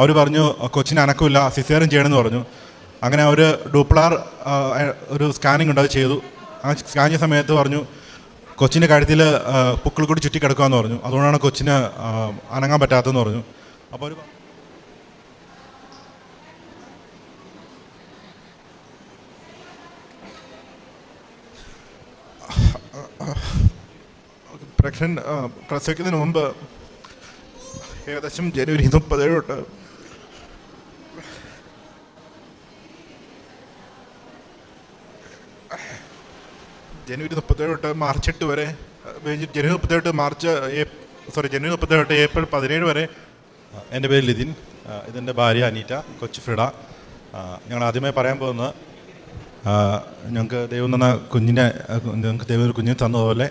അവർ പറഞ്ഞു കൊച്ചിന് അനക്കമില്ല സിസേറിയൻ ചെയ്യണമെന്ന് പറഞ്ഞു. അങ്ങനെ അവർ ഡൂപ്ലാർ ഒരു സ്കാനിങ് ഉണ്ട് അത് ചെയ്തു. ആ സ്കാൻ ചെയ്ത സമയത്ത് പറഞ്ഞു കൊച്ചിന്റെ കഴുത്തിൽ പുക്കിൾ കൂടി ചുറ്റി കിടക്കുകയെന്ന് പറഞ്ഞു. അതുകൊണ്ടാണ് കൊച്ചിന് അനങ്ങാൻ പറ്റാത്തതെന്ന് പറഞ്ഞു. അപ്പോൾ ഒരു പ്രക്ഷൻ പ്രസവിക്കുന്നതിന് മുമ്പ് ഏകദേശം ജനുവരി മുപ്പതേഴ് തൊട്ട് ജനുവരി മുപ്പത്തേഴ് തൊട്ട് മാർച്ച് എട്ട് വരെ ജനുവരി മുപ്പത്തേഴ് മാർച്ച് സോറി ജനുവരി മുപ്പത്തേഴ് തൊട്ട് ഏപ്രിൽ പതിനേഴ് വരെ. എന്റെ പേര് ലിതിൻ ഇതെന്റെ ഭാര്യ അനീറ്റ കൊച്ചു ഫ്രിഡ. ഞങ്ങൾ ആദ്യമായി പറയാൻ പോകുന്നത് ഞങ്ങൾക്ക് ദൈവം തന്ന കുഞ്ഞിനെ ഞങ്ങൾക്ക് ദൈവം ഒരു കുഞ്ഞിനെ തന്നതുപോലെ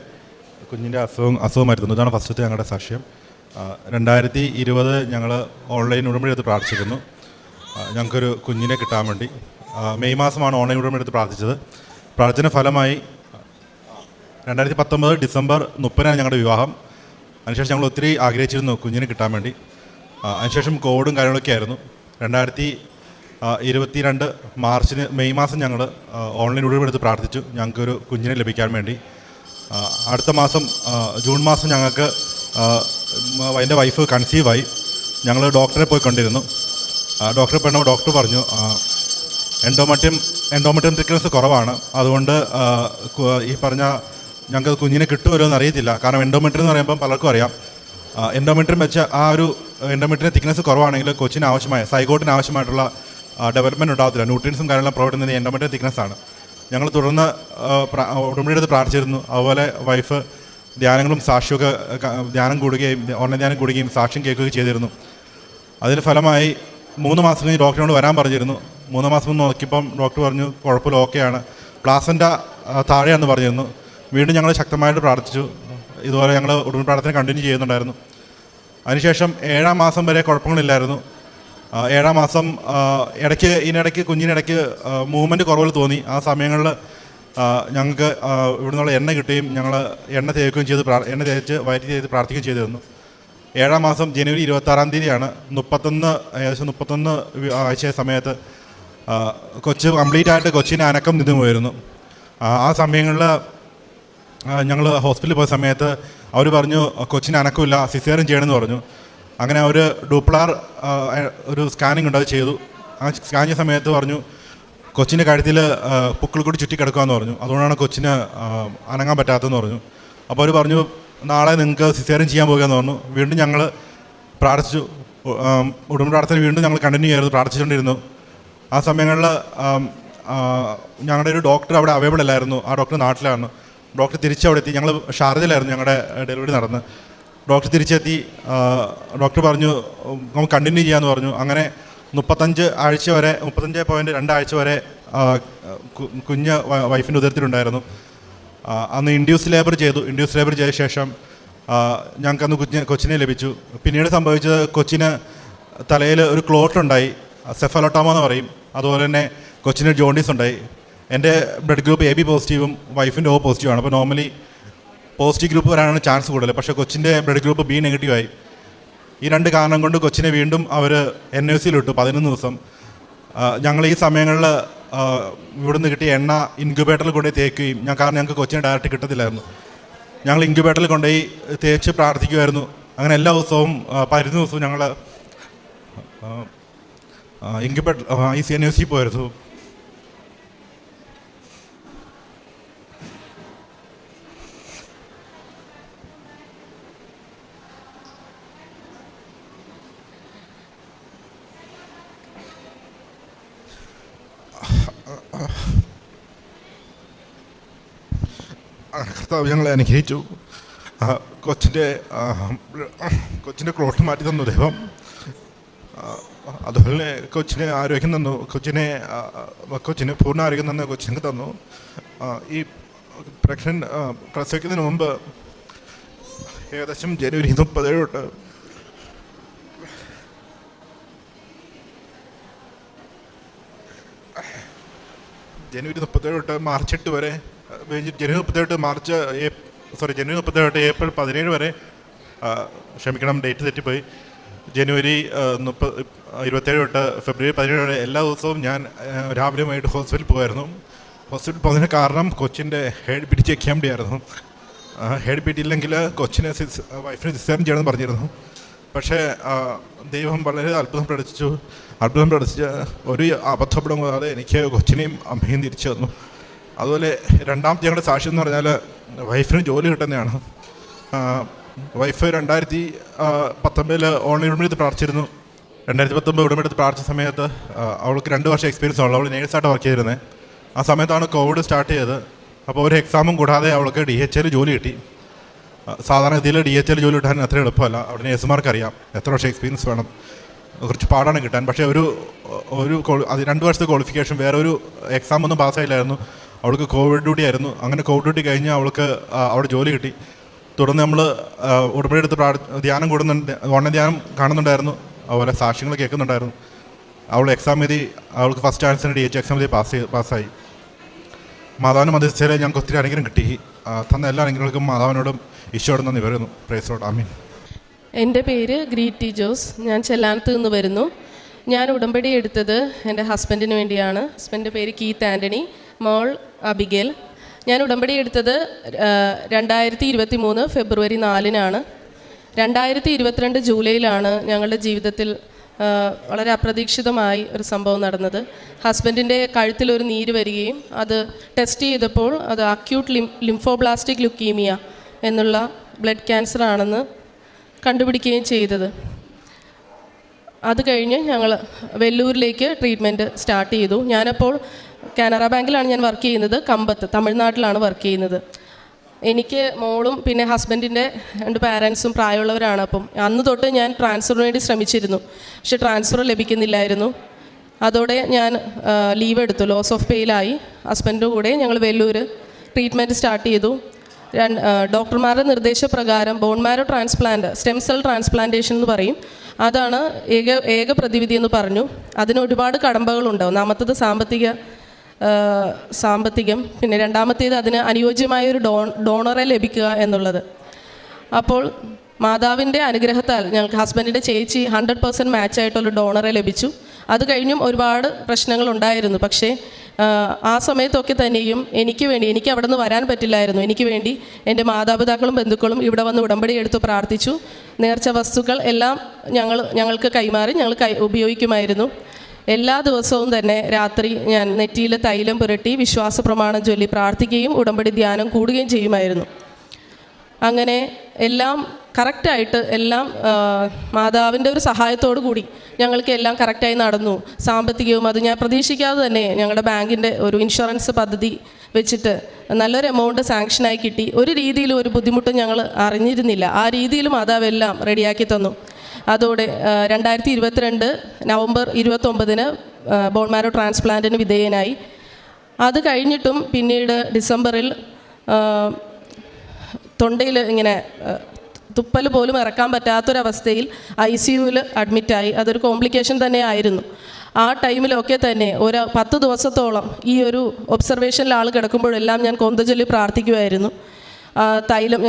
കുഞ്ഞിന്റെ അസുഖം അസുഖമായിരുന്നു ഇതാണ് ഫസ്റ്റത്തെ ഞങ്ങളുടെ സാക്ഷ്യം. രണ്ടായിരത്തി ഇരുപത് ഞങ്ങൾ ഓൺലൈൻ ഉടമ്പടി എടുത്ത് പ്രാർത്ഥിച്ചിരുന്നു. ഞങ്ങൾക്കൊരു കുഞ്ഞിനെ കിട്ടാൻ വേണ്ടി. മെയ് മാസമാണ് ഓൺലൈൻ ഉടമ്പടി എടുത്ത് പ്രാർത്ഥിച്ചത്. പ്രാർത്ഥന ഫലമായി രണ്ടായിരത്തി പത്തൊമ്പത് ഡിസംബർ മുപ്പതിനാണ് ഞങ്ങളുടെ വിവാഹം. അതിനുശേഷം ഞങ്ങൾ ഒത്തിരി ആഗ്രഹിച്ചിരുന്നു കുഞ്ഞിനെ കിട്ടാൻ വേണ്ടി. അതിനുശേഷം കോവിഡും കാര്യങ്ങളൊക്കെ ആയിരുന്നു. രണ്ടായിരത്തി ആ, ഇരുപത്തിരണ്ട് മാർച്ചിന് മെയ് മാസം ഞങ്ങൾ ഓൺലൈൻ ഉടമ്പെടുത്ത് പ്രാർത്ഥിച്ചു ഞങ്ങൾക്കൊരു കുഞ്ഞിനെ ലഭിക്കാൻ വേണ്ടി. അടുത്ത മാസം ജൂൺ മാസം ഞങ്ങൾക്ക് എന്റെ വൈഫ് കൺസീവായി ഞങ്ങൾ ഡോക്ടറെ പോയി കണ്ടിരുന്നു. ഡോക്ടറെ പെണ്ണ ഡോക്ടർ പറഞ്ഞു എൻഡോമറ്റിയം എൻഡോമറ്റിയം തിക്നസ് കുറവാണ്. അതുകൊണ്ട് ഈ പറഞ്ഞ ഞങ്ങൾക്ക് കുഞ്ഞിനെ കിട്ടുമല്ലോ എന്ന് അറിയത്തില്ല കാരണം എൻഡോമെട്രി എന്ന് പറയുമ്പോൾ പലർക്കും അറിയാം. എൻഡോമെട്രിയും വെച്ച ആ ഒരു എൻഡോമെട്രിയുടെ തിക്നെസ് കുറവാണെങ്കിൽ കൊച്ചിന് ആവശ്യമായ സൈഗോട്ടിന് ആവശ്യമായിട്ടുള്ള ഡെവലപ്മെന്റ് ഉണ്ടാകത്തില്ല ന്യൂട്രിയൻസും കാര്യങ്ങളും പ്രൊവൈഡ് ചെയ്യുന്നത് എൻഡോമെട്രിയം തിക്നെസ് ആണ്. ഞങ്ങൾ തുടർന്ന് ഉടമ്പടി എടുത്ത് പ്രാർത്ഥിച്ചിരുന്നു. അതുപോലെ വൈഫ് ധ്യാനങ്ങളും സാക്ഷിയൊക്കെ ധ്യാനം കൂടുകയും ഓൺലൈൻ ധ്യാനം കൂടുകയും സാക്ഷ്യം കേൾക്കുകയും ചെയ്തിരുന്നു. അതിന് ഫലമായി മൂന്ന് മാസം കഴിഞ്ഞ് ഡോക്ടറിനോട് വരാൻ പറഞ്ഞിരുന്നു. മൂന്ന് മാസം നോക്കിയപ്പം ഡോക്ടർ പറഞ്ഞു കുഴപ്പമില്ല ഓക്കെയാണ് പ്ലാസന്റെ താഴെയാണെന്ന് പറഞ്ഞിരുന്നു. വീണ്ടും ഞങ്ങൾ ശക്തമായിട്ട് പ്രാർത്ഥിച്ചു. ഇതുപോലെ ഞങ്ങൾ ഉടൻ പ്രാർത്ഥന കണ്ടിന്യൂ ചെയ്യുന്നുണ്ടായിരുന്നു. അതിനുശേഷം ഏഴാം മാസം വരെ കുഴപ്പങ്ങളില്ലായിരുന്നു. ഏഴാം മാസം ഇടയ്ക്ക് ഇതിനിടയ്ക്ക് കുഞ്ഞിനിടയ്ക്ക് മൂവ്മെന്റ് കുറവിൽ തോന്നി. ആ സമയങ്ങളിൽ ഞങ്ങൾക്ക് ഇവിടുന്നുള്ള എണ്ണ കിട്ടുകയും ഞങ്ങൾ എണ്ണ തേക്കുകയും ചെയ്ത് എണ്ണ തേച്ച് വയറ്റി ചെയ്ത് പ്രാർത്ഥിക്കുകയും ചെയ്തിരുന്നു. ഏഴാം മാസം ജനുവരി ഇരുപത്താറാം തീയതിയാണ് മുപ്പത്തൊന്ന് ഏകദേശം മുപ്പത്തൊന്ന് ആഴ്ച സമയത്ത് കൊച്ച് കംപ്ലീറ്റ് ആയിട്ട് കൊച്ചിന് അനക്കം നിന്നു പോയിരുന്നു ആ സമയങ്ങളിൽ ഞങ്ങൾ ഹോസ്പിറ്റലിൽ പോയ സമയത്ത് അവർ പറഞ്ഞു കൊച്ചിന് അനക്കമില്ല സിസേറിയൻ ചെയ്യണമെന്ന് പറഞ്ഞു. അങ്ങനെ അവർ ഡൂപ്ലാർ ഒരു സ്കാനിങ് ഉണ്ട് അത് ചെയ്തു. ആ സ്കാൻ ചെയ്ത സമയത്ത് പറഞ്ഞു കൊച്ചിന്റെ കഴുത്തിൽ പുക്കിൾ കൂടി ചുറ്റി കിടക്കുകയെന്ന് പറഞ്ഞു. അതുകൊണ്ടാണ് കൊച്ചിന് അനങ്ങാൻ പറ്റാത്തതെന്ന് പറഞ്ഞു. അപ്പോൾ അവർ പറഞ്ഞു നാളെ നിങ്ങൾക്ക് സിസേറിയൻ ചെയ്യാൻ പോകുകയെന്ന് പറഞ്ഞു. വീണ്ടും ഞങ്ങൾ പ്രാർത്ഥിച്ചു. ഉടുമ്പ് പ്രാർത്ഥന വീണ്ടും ഞങ്ങൾ കണ്ടിന്യൂ ചെയ്തു പ്രാർത്ഥിച്ചുകൊണ്ടിരുന്നു. ആ സമയങ്ങളിൽ ഞങ്ങളുടെ ഒരു ഡോക്ടർ അവിടെ അവൈലബിൾ അല്ലായിരുന്നു. ആ ഡോക്ടർ നാട്ടിലാണ്. ഡോക്ടർ തിരിച്ചവിടെ എത്തി ഞങ്ങൾ ഷാർജയിലായിരുന്നു ഞങ്ങളുടെ ഡെലിവറി നടന്ന്. ഡോക്ടർ തിരിച്ചെത്തി. ഡോക്ടർ പറഞ്ഞു നമുക്ക് കണ്ടിന്യൂ ചെയ്യാമെന്ന് പറഞ്ഞു. അങ്ങനെ മുപ്പത്തഞ്ച് ആഴ്ച വരെ മുപ്പത്തഞ്ച് പോയിന്റ് രണ്ടാഴ്ച വരെ കുഞ്ഞ് വൈഫിന്റെ ഉദരത്തിലുണ്ടായിരുന്നു. അന്ന് ഇൻഡ്യൂസ് ലേബർ ചെയ്തു. ഇൻഡ്യൂസ് ലേബർ ചെയ്ത ശേഷം ഞങ്ങൾക്ക് അന്ന് കുഞ്ഞിനെ കൊച്ചിനെ ലഭിച്ചു. പിന്നീട് സംഭവിച്ചത് കൊച്ചിന് തലയിൽ ഒരു ക്ലോട്ടുണ്ടായി സെഫലോട്ടോമ എന്ന് പറയും. അതുപോലെ തന്നെ കൊച്ചിന് ജോണ്ടീസ് ഉണ്ടായി എന്റെ ബ്ലഡ് ഗ്രൂപ്പ് എ ബി പോസിറ്റീവും വൈഫിന്റെ ഓ പോസിറ്റീവാണ് അപ്പോൾ നോർമലി പോസിറ്റീവ് ഗ്രൂപ്പ് വരാനാണ് ചാൻസ് കൂടുതൽ. പക്ഷേ കൊച്ചിന്റെ ബ്ലഡ് ഗ്രൂപ്പ് ബി നെഗറ്റീവായി ഈ രണ്ട് കാരണം കൊണ്ട് കൊച്ചിനെ വീണ്ടും അവർ എൻ എസ് സിയിൽ ഇട്ടു പതിനൊന്ന് ദിവസം. ഞങ്ങൾ ഈ സമയങ്ങളിൽ ഇവിടുന്ന് കിട്ടിയ എണ്ണ ഇൻക്യുബേറ്ററിൽ കൊണ്ടുപോയി തേക്കുകയും ഞാൻ കാരണം ഞങ്ങൾക്ക് കൊച്ചിനെ ഡയറക്റ്റ് കിട്ടത്തില്ലായിരുന്നു. ഞങ്ങൾ ഇൻക്യുബേറ്ററിൽ കൊണ്ടുപോയി തേച്ച് പ്രാർത്ഥിക്കുമായിരുന്നു അങ്ങനെ എല്ലാ ദിവസവും പതിനൊന്ന് ദിവസവും ഞങ്ങൾ ഇൻക്യുബേറ്റർ ഈ സി എൻ എസ് സി പോയിരുന്നു. കർത്താവ് ഞങ്ങളെ അനുഗ്രഹിച്ചു. കൊച്ചിന്റെ കൊച്ചിന്റെ ക്ലോട്ട് മാറ്റി തന്നു ദൈവം. അതുപോലെ കൊച്ചിനെ ആരോഗ്യം തന്നു. കൊച്ചിനെ കൊച്ചിന് പൂർണ ആരോഗ്യം തന്നു കൊച്ചിന് തന്നു. ഈ പ്രക്ഷൻ പ്രസവിക്കുന്നതിന് മുമ്പ് ഏകദേശം ജനുവരി മുപ്പതേഴ് തൊട്ട് ജനുവരി മുപ്പത്തേഴ് തൊട്ട് മാർച്ച് എട്ട് വരെ ജനുവരി മുപ്പത്തെട്ട് തൊട്ട് മാർച്ച് സോറി ജനുവരി മുപ്പത്തേഴ് തൊട്ട് ഏപ്രിൽ പതിനേഴ് വരെ ക്ഷമിക്കണം ഡേറ്റ് തെറ്റിപ്പോയി. ജനുവരി മുപ്പത് ഇരുപത്തേഴ് തൊട്ട് ഫെബ്രുവരി പതിനേഴ് വരെ എല്ലാ ദിവസവും ഞാൻ രാവിലെയുമായിട്ട് ഹോസ്പിറ്റലിൽ പോകുമായിരുന്നു ഹോസ്പിറ്റലിൽ പോകുന്നതിന് കാരണം കൊച്ചിന്റെ ഹെഡ് പിടിച്ച് ചെയ്യാൻ വേണ്ടിയായിരുന്നു ഹെഡ് പിടിയില്ലെങ്കിൽ കൊച്ചിനെ സിസ് വൈഫിനെ സിസ്റ്റം ചെയ്യണമെന്ന് പറഞ്ഞിരുന്നു. പക്ഷേ ദൈവം വളരെ അത്ഭുതം പ്രകടിച്ചു അത്ഭുതം പ്രകടിച്ച് ഒരു അബദ്ധപ്പെടും കൂടാതെ എനിക്ക് കൊച്ചിനെയും അമ്മയും തിരിച്ചു തന്നു. അതുപോലെ രണ്ടാമത്തെ ഞങ്ങളുടെ സാക്ഷ്യം എന്ന് പറഞ്ഞാൽ വൈഫിന് ജോലി കിട്ടുന്നതാണ്. വൈഫ് രണ്ടായിരത്തി പത്തൊമ്പതിൽ ഓൺലൈൻ ഉടമെടുത്ത് പ്രാർത്ഥിച്ചിരുന്നു. രണ്ടായിരത്തി പത്തൊമ്പത് ഉടമെടുത്ത് പ്രാർത്ഥിച്ച സമയത്ത് അവൾക്ക് രണ്ട് വർഷം എക്സ്പീരിയൻസ് ഉള്ളു. അവൾ നേഴ്സായിട്ട് വർക്ക് ചെയ്തിരുന്നത് ആ സമയത്താണ് കോവിഡ് സ്റ്റാർട്ട് ചെയ്തത്. അപ്പോൾ ഒരു എക്സാമും കൂടാതെ അവൾക്ക് ഡി എച്ച് എൽ ജോലി കിട്ടി. സാധാരണ സാധാരണഗതിയിൽ ഡി എച്ച് എൽ ജോലി കിട്ടാൻ അത്ര എളുപ്പമല്ല. അവിടെ നേഴ്സുമാർക്ക് അറിയാം എത്ര വർഷം എക്സ്പീരിയൻസ് വേണം. കുറച്ച് പാടാണ് കിട്ടാൻ. പക്ഷേ ഒരു ഒരു അത് രണ്ട് വർഷത്തെ ക്വാളിഫിക്കേഷൻ വേറെ ഒരു എക്സാം ഒന്നും പാസ്സായില്ലായിരുന്നു അവൾക്ക് കോവിഡ് ഡ്യൂട്ടി ആയിരുന്നു. അങ്ങനെ കോവിഡ് ഡ്യൂട്ടി കഴിഞ്ഞ് അവൾക്ക് അവിടെ ജോലി കിട്ടി. തുടർന്ന് നമ്മൾ ഉടമ്പടി എടുത്ത് ധ്യാനം കൂടുന്നുണ്ട് ഓൺലൈൻ ധ്യാനം കാണുന്നുണ്ടായിരുന്നു. അതുപോലെ സാക്ഷ്യങ്ങൾ കേൾക്കുന്നുണ്ടായിരുന്നു. അവൾ എക്സാം എഴുതി അവൾക്ക് first answer D H exam എഴുതി പാസ് ചെയ്ത് പാസ്സായി മാതാവിന് മധ്യസ്ഥയിലെ ഞങ്ങൾക്ക് ഒത്തിരി അനുഗ്രഹം കിട്ടി. തന്ന എല്ലാ അനുഗ്രഹങ്ങൾക്കും മാതാവിനോടും ഈശോയോടും നന്ദി വരുന്നു പ്രേസോട് ആമീൻ എന്റെ പേര് ഗ്രീറ്റി ജോസ്. ഞാൻ ചെല്ലാനത്ത് നിന്ന് വരുന്നു. ഞാൻ ഉടമ്പടി എടുത്തത് എന്റെ ഹസ്ബൻഡിന് വേണ്ടിയാണ്. ഹസ്ബൻഡിന്റെ പേര് കീത്ത് ആന്റണി മോൾ അബിഗേൽ. ഞാൻ ഉടമ്പടി എടുത്തത് രണ്ടായിരത്തി ഇരുപത്തി മൂന്ന് ഫെബ്രുവരി നാലിനാണ്. രണ്ടായിരത്തി ഇരുപത്തിരണ്ട് ജൂലൈയിലാണ് ഞങ്ങളുടെ ജീവിതത്തിൽ വളരെ അപ്രതീക്ഷിതമായി ഒരു സംഭവം നടന്നത്. ഹസ്ബൻഡിന്റെ കഴുത്തിൽ ഒരു നീര് വരികയും അത് ടെസ്റ്റ് ചെയ്തപ്പോൾ അത് അക്യൂട്ട് ലിം ലിംഫോബ്ലാസ്റ്റിക് ലുക്കീമിയ എന്നുള്ള ബ്ലഡ് ക്യാൻസർ ആണെന്ന് കണ്ടുപിടിക്കുകയും ചെയ്തത്. അത് കഴിഞ്ഞ് ഞങ്ങൾ വെല്ലൂരിലേക്ക് ട്രീറ്റ്മെന്റ് സ്റ്റാർട്ട് ചെയ്തു. ഞാനപ്പോൾ കാനറ ബാങ്കിലാണ് ഞാൻ വർക്ക് ചെയ്യുന്നത്. കമ്പത്ത് തമിഴ്നാട്ടിലാണ് വർക്ക് ചെയ്യുന്നത്. എനിക്ക് മോളും പിന്നെ ഹസ്ബൻഡിന്റെ രണ്ട് പാരൻസും പ്രായമുള്ളവരാണ്. അപ്പം അന്ന് തൊട്ട് ഞാൻ ട്രാൻസ്ഫറിന് വേണ്ടി ശ്രമിച്ചിരുന്നു. പക്ഷെ ട്രാൻസ്ഫർ ലഭിക്കുന്നില്ലായിരുന്നു. അതോടെ ഞാൻ ലീവ് എടുത്തു. ലോസ് ഓഫ് പെയിലായി ഹസ്ബൻഡിന്റെ കൂടെ ഞങ്ങൾ വെല്ലൂർ ട്രീറ്റ്മെന്റ് സ്റ്റാർട്ട് ചെയ്തു. ഡോക്ടർമാരുടെ നിർദ്ദേശപ്രകാരം bone marrow transplant stem cell transplantation എന്ന് പറയും. അതാണ് ഏക ഏക പ്രതിവിധി എന്ന് പറഞ്ഞു. അതിന് ഒരുപാട് കടമ്പകളുണ്ട്. ഒന്നാമത്തത് സാമ്പത്തിക സാമ്പത്തികം പിന്നെ രണ്ടാമത്തേത് അതിന് അനുയോജ്യമായ ഒരു ഡോ ഡോണറെ ലഭിക്കുക എന്നുള്ളത്. അപ്പോൾ മാതാവിന്റെ അനുഗ്രഹത്താൽ ഞങ്ങൾക്ക് ഹസ്ബൻഡിന്റെ ചേച്ചി ഹൺഡ്രഡ് പെർസെന്റ് മാച്ചായിട്ടുള്ള ഡോണറെ ലഭിച്ചു. അത് കഴിഞ്ഞും ഒരുപാട് പ്രശ്നങ്ങൾ ഉണ്ടായിരുന്നു പക്ഷേ ആ, സമയത്തൊക്കെ തന്നെയും എനിക്ക് വേണ്ടി എനിക്ക് അവിടെ നിന്ന് വരാൻ പറ്റില്ലായിരുന്നു. എനിക്ക് വേണ്ടി എന്റെ മാതാപിതാക്കളും ബന്ധുക്കളും ഇവിടെ വന്ന് ഉടമ്പടി എടുത്ത് പ്രാർത്ഥിച്ചു. നേർച്ച വസ്തുക്കൾ എല്ലാം ഞങ്ങൾ ഞങ്ങൾക്ക് കൈമാറി ഞങ്ങൾ കൈ ഉപയോഗിക്കുമായിരുന്നു. എല്ലാ ദിവസവും തന്നെ രാത്രി ഞാൻ നെറ്റിയിൽ തൈലം പുരട്ടി വിശ്വാസ പ്രമാണം ചൊല്ലി പ്രാർത്ഥിക്കുകയും ഉടമ്പടി ധ്യാനം കൂടുകയും ചെയ്യുമായിരുന്നു. അങ്ങനെ എല്ലാം കറക്റ്റായിട്ട് എല്ലാം മാതാവിന്റെ ഒരു സഹായത്തോടു കൂടി ഞങ്ങൾക്ക് എല്ലാം കറക്റ്റായി നടന്നു. സാമ്പത്തികവും അത് ഞാൻ പ്രതീക്ഷിക്കാതെ തന്നെ ഞങ്ങളുടെ ബാങ്കിന്റെ ഒരു ഇൻഷുറൻസ് പദ്ധതി വെച്ചിട്ട് നല്ലൊരു എമൗണ്ട് സാങ്ഷനായി കിട്ടി. ഒരു രീതിയിലും ഒരു ബുദ്ധിമുട്ടും ഞങ്ങൾ അറിഞ്ഞിരുന്നില്ല. ആ രീതിയിൽ മാതാവ് എല്ലാം റെഡിയാക്കി തന്നു. അതോടെ രണ്ടായിരത്തി ഇരുപത്തിരണ്ട് നവംബർ ഇരുപത്തൊമ്പതിന് ബോൺമാരോ ട്രാൻസ്പ്ലാന്റിന് വിധേയനായി. അത് കഴിഞ്ഞിട്ടും പിന്നീട് ഡിസംബറിൽ തൊണ്ടയിൽ ഇങ്ങനെ തുപ്പൽ പോലും ഇറക്കാൻ പറ്റാത്തൊരവസ്ഥയിൽ ഐ സി യുവിൽ അഡ്മിറ്റായി. അതൊരു കോംപ്ലിക്കേഷൻ തന്നെ ആയിരുന്നു. ആ ടൈമിലൊക്കെ തന്നെ ഒരു പത്ത് ദിവസത്തോളം ഈ ഒരു ഒബ്സർവേഷനിൽ ആൾ കിടക്കുമ്പോഴെല്ലാം ഞാൻ കൊന്തചൊല്ലി പ്രാർത്ഥിക്കുമായിരുന്നു തൈലം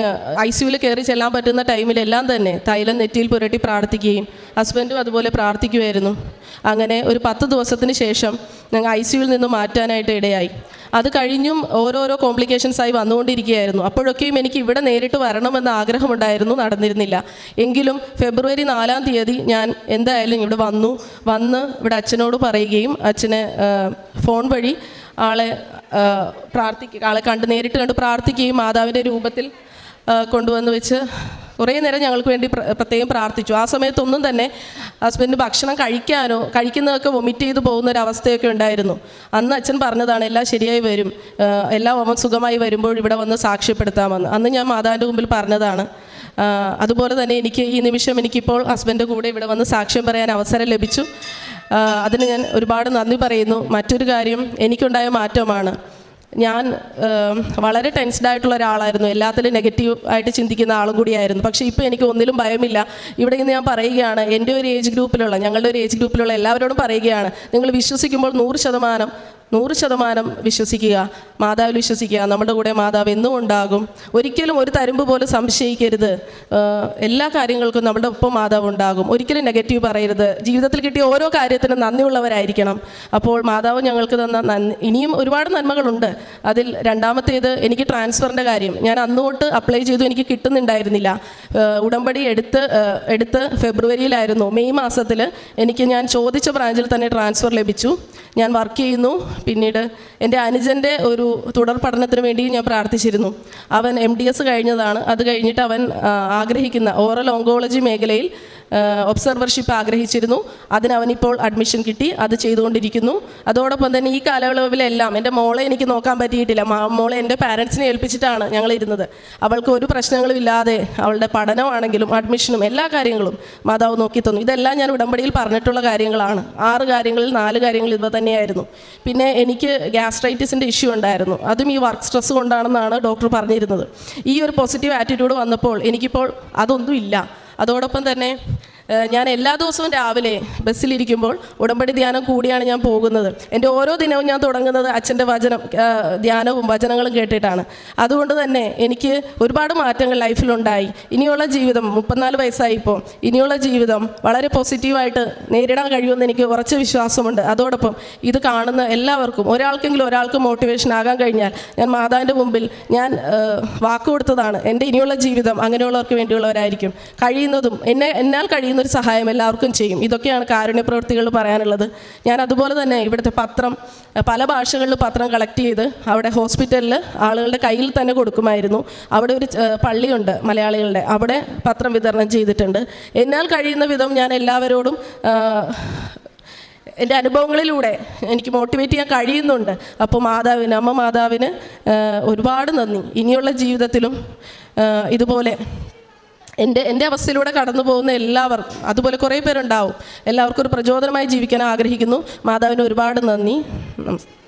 ഐ സിയുവിൽ കയറി ചെല്ലാൻ പറ്റുന്ന ടൈമിലെല്ലാം തന്നെ തൈലം നെറ്റിയിൽ പുരട്ടി പ്രാർത്ഥിക്കുകയും ഹസ്ബൻഡും അതുപോലെ പ്രാർത്ഥിക്കുമായിരുന്നു അങ്ങനെ ഒരു പത്ത് ദിവസത്തിന് ശേഷം ഞങ്ങൾ ഐ സിയുവിൽ നിന്ന് മാറ്റാനായിട്ട് ഇടയായി. അത് കഴിഞ്ഞും ഓരോരോ കോംപ്ലിക്കേഷൻസായി വന്നുകൊണ്ടിരിക്കുകയായിരുന്നു. അപ്പോഴൊക്കെയും എനിക്ക് ഇവിടെ നേരിട്ട് വരണമെന്ന ആഗ്രഹമുണ്ടായിരുന്നു നടന്നിരുന്നില്ല. എങ്കിലും ഫെബ്രുവരി നാലാം തീയതി ഞാൻ എന്തായാലും ഇവിടെ വന്നു. വന്ന് ഇവിടെ അച്ഛനോട് പറയുകയും അച്ഛനെ ഫോൺ വഴി ആളെ പ്രാർത്ഥിക്കുക ആളെ കണ്ട് നേരിട്ട് കണ്ട് പ്രാർത്ഥിക്കുകയും മാതാവിന്റെ രൂപത്തിൽ കൊണ്ടുവന്ന് വെച്ച് കുറേ നേരം ഞങ്ങൾക്ക് വേണ്ടി പ്ര- പ്രത്യേകം പ്രാർത്ഥിച്ചു. ആ സമയത്തൊന്നും തന്നെ ഹസ്ബൻഡ് ഭക്ഷണം കഴിക്കാനോ കഴിക്കുന്നതൊക്കെ വൊമിറ്റ് ചെയ്ത് പോകുന്ന ഒരു അവസ്ഥയൊക്കെ ഉണ്ടായിരുന്നു. അന്ന് അച്ഛൻ പറഞ്ഞതാണ് എല്ലാം ശരിയായി വരും. എല്ലാം അവൻ സുഖമായി വരുമ്പോൾ ഇവിടെ വന്ന് സാക്ഷ്യപ്പെടുത്താമെന്ന്. അന്ന് ഞാൻ മാതാവിന്റെ മുമ്പിൽ പറഞ്ഞതാണ്. അതുപോലെ തന്നെ എനിക്ക് ഈ നിമിഷം എനിക്കിപ്പോൾ ഹസ്ബൻഡ് കൂടെ ഇവിടെ വന്ന് സാക്ഷ്യം പറയാൻ അവസരം ലഭിച്ചു. അതിന് ഞാൻ ഒരുപാട് നന്ദി പറയുന്നു. മറ്റൊരു കാര്യം എനിക്കുണ്ടായ മാറ്റമാണ്. ഞാൻ വളരെ ടെൻസ്ഡ് ആയിട്ടുള്ള ഒരാളായിരുന്നു. എല്ലാത്തിലും നെഗറ്റീവ് ആയിട്ട് ചിന്തിക്കുന്ന ആളും കൂടിയായിരുന്നു. പക്ഷേ ഇപ്പോൾ എനിക്ക് ഒന്നിലും ഭയമില്ല. ഇവിടെ നിന്ന് ഞാൻ പറയുകയാണ് എന്റെ ഒരു ഏജ് ഗ്രൂപ്പിലുള്ള ഞങ്ങളുടെ ഒരു ഏജ് ഗ്രൂപ്പിലുള്ള എല്ലാവരോടും പറയുകയാണ്. നിങ്ങൾ വിശ്വസിക്കുമ്പോൾ നൂറ് ശതമാനം നൂറ് ശതമാനം വിശ്വസിക്കുക മാതാവിൽ വിശ്വസിക്കുക. നമ്മുടെ കൂടെ മാതാവ് എന്നും ഉണ്ടാകും ഒരിക്കലും ഒരു തരുമ്പ് പോലും സംശയിക്കരുത്. എല്ലാ കാര്യങ്ങൾക്കും നമ്മുടെ ഒപ്പം മാതാവ് ഉണ്ടാകും. ഒരിക്കലും നെഗറ്റീവ് പറയരുത്. ജീവിതത്തിൽ കിട്ടിയ ഓരോ കാര്യത്തിനും നന്ദിയുള്ളവരായിരിക്കണം. അപ്പോൾ മാതാവ് ഞങ്ങൾക്ക് തന്ന നന്ദി ഇനിയും ഒരുപാട് നന്മകളുണ്ട്. അതിൽ രണ്ടാമത്തേത് എനിക്ക് ട്രാൻസ്ഫറിന്റെ കാര്യം. ഞാൻ അന്ന് തൊട്ട് അപ്ലൈ ചെയ്തു എനിക്ക് കിട്ടുന്നുണ്ടായിരുന്നില്ല. ഉടമ്പടി എടുത്ത് എടുത്ത് ഫെബ്രുവരിയിലായിരുന്നു. മെയ് മാസത്തിൽ എനിക്ക് ഞാൻ ചോദിച്ച ബ്രാഞ്ചിൽ തന്നെ ട്രാൻസ്ഫർ ലഭിച്ചു. ഞാൻ വർക്ക് ചെയ്യുന്നു. പിന്നീട് എന്റെ അനുജന്റെ ഒരു തുടർ പഠനത്തിന് വേണ്ടി ഞാൻ പ്രാർത്ഥിച്ചിരുന്നു. അവൻ എം ഡി എസ് കഴിഞ്ഞതാണ്. അത് കഴിഞ്ഞിട്ട് അവൻ ആഗ്രഹിക്കുന്ന ഓറൽ ഓങ്കോളജി മേഖലയിൽ ഒബ്സർവർഷിപ്പ് ആഗ്രഹിച്ചിരുന്നു. അതിന് അവനിപ്പോൾ അഡ്മിഷൻ കിട്ടി. അത് ചെയ്തുകൊണ്ടിരിക്കുന്നു. അതോടൊപ്പം തന്നെ ഈ കാലയളവിലെല്ലാം എന്റെ മോളെ എനിക്ക് നോക്കാൻ പറ്റിയിട്ടില്ല. മോളെ എന്റെ പാരൻസിനെ ഏൽപ്പിച്ചിട്ടാണ് ഞങ്ങൾ ഇരുന്നത് അവൾക്ക് ഒരു പ്രശ്നങ്ങളും ഇല്ലാതെ അവളുടെ പഠനമാണെങ്കിലും അഡ്മിഷനും എല്ലാ കാര്യങ്ങളും മാതാവ് നോക്കി തന്നു ഇതെല്ലാം ഞാൻ ഉടമ്പടിയിൽ പറഞ്ഞിട്ടുള്ള കാര്യങ്ങളാണ്. ആറ് കാര്യങ്ങളിൽ നാല് കാര്യങ്ങൾ ഇവ തന്നെയായിരുന്നു. പിന്നെ എനിക്ക് ഗ്യാസ്ട്രൈറ്റിസിന്റെ ഇഷ്യൂ ഉണ്ടായിരുന്നു. അതും ഈ വർക്ക് സ്ട്രെസ് കൊണ്ടാണെന്നാണ് ഡോക്ടർ പറഞ്ഞിരുന്നത്. ഈ ഒരു പോസിറ്റീവ് ആറ്റിറ്റ്യൂഡ് വന്നപ്പോൾ എനിക്കിപ്പോൾ അതൊന്നും ഇല്ല അതോടൊപ്പം തന്നെ ഞാൻ എല്ലാ ദിവസവും രാവിലെ ബസ്സിലിരിക്കുമ്പോൾ ഉടമ്പടി ധ്യാനം കൂടിയാണ് ഞാൻ പോകുന്നത്. എന്റെ ഓരോ ദിനവും ഞാൻ തുടങ്ങുന്നത് അച്ഛന്റെ വചനം ധ്യാനവും വചനങ്ങളും കേട്ടിട്ടാണ്. അതുകൊണ്ട് തന്നെ എനിക്ക് ഒരുപാട് മാറ്റങ്ങൾ ലൈഫിലുണ്ടായി. ഇനിയുള്ള ജീവിതം മുപ്പത്തിനാല് വയസ്സായിപ്പോൾ. ഇനിയുള്ള ജീവിതം വളരെ പോസിറ്റീവായിട്ട് നേരിടാൻ കഴിയുമെന്ന് എനിക്ക് ഉറച്ച വിശ്വാസമുണ്ട്. അതോടൊപ്പം ഇത് കാണുന്ന എല്ലാവർക്കും ഒരാൾക്കെങ്കിലും ഒരാൾക്ക് മോട്ടിവേഷൻ ആകാൻ കഴിഞ്ഞാൽ ഞാൻ മാതാവിന്റെ മുമ്പിൽ ഞാൻ വാക്ക് കൊടുത്തതാണ്. എന്റെ ഇനിയുള്ള ജീവിതം അങ്ങനെയുള്ളവർക്ക് വേണ്ടിയുള്ളവരായിരിക്കും. കഴിയുന്നതും എന്നെ എന്നാൽ കഴിയുന്ന ഒരു സഹായം എല്ലാവർക്കും ചെയ്യും. ഇതൊക്കെയാണ് കാരുണ്യ പ്രവൃത്തികൾ പറയാനുള്ളത്. ഞാൻ അതുപോലെ തന്നെ ഇവിടുത്തെ പത്രം പല ഭാഷകളിൽ പത്രം കളക്ട് ചെയ്ത് അവിടെ ഹോസ്പിറ്റലിൽ ആളുകളുടെ കയ്യിൽ തന്നെ കൊടുക്കുമായിരുന്നു. അവിടെ ഒരു പള്ളിയുണ്ട് മലയാളികളുടെ. അവിടെ പത്രം വിതരണം ചെയ്തിട്ടുണ്ട്. എന്നാൽ കഴിയുന്ന വിധം ഞാൻ എല്ലാവരോടും എന്റെ അനുഭവങ്ങളിലൂടെ എനിക്ക് മോട്ടിവേറ്റ് ചെയ്യാൻ കഴിയുന്നുണ്ട്. അപ്പോൾ മാതാവിന് അമ്മ മാതാവിന് ഒരുപാട് നന്ദി. ഇനിയുള്ള ജീവിതത്തിലും ഇതുപോലെ എന്റെ എന്റെ അവസ്ഥയിലൂടെ കടന്നു പോകുന്ന എല്ലാവർക്കും അതുപോലെ കുറേ പേരുണ്ടാവും. എല്ലാവർക്കും ഒരു പ്രചോദനമായി ജീവിക്കാൻ ആഗ്രഹിക്കുന്നു. മാതാവിന് ഒരുപാട് നന്ദി. നമസ്കാരം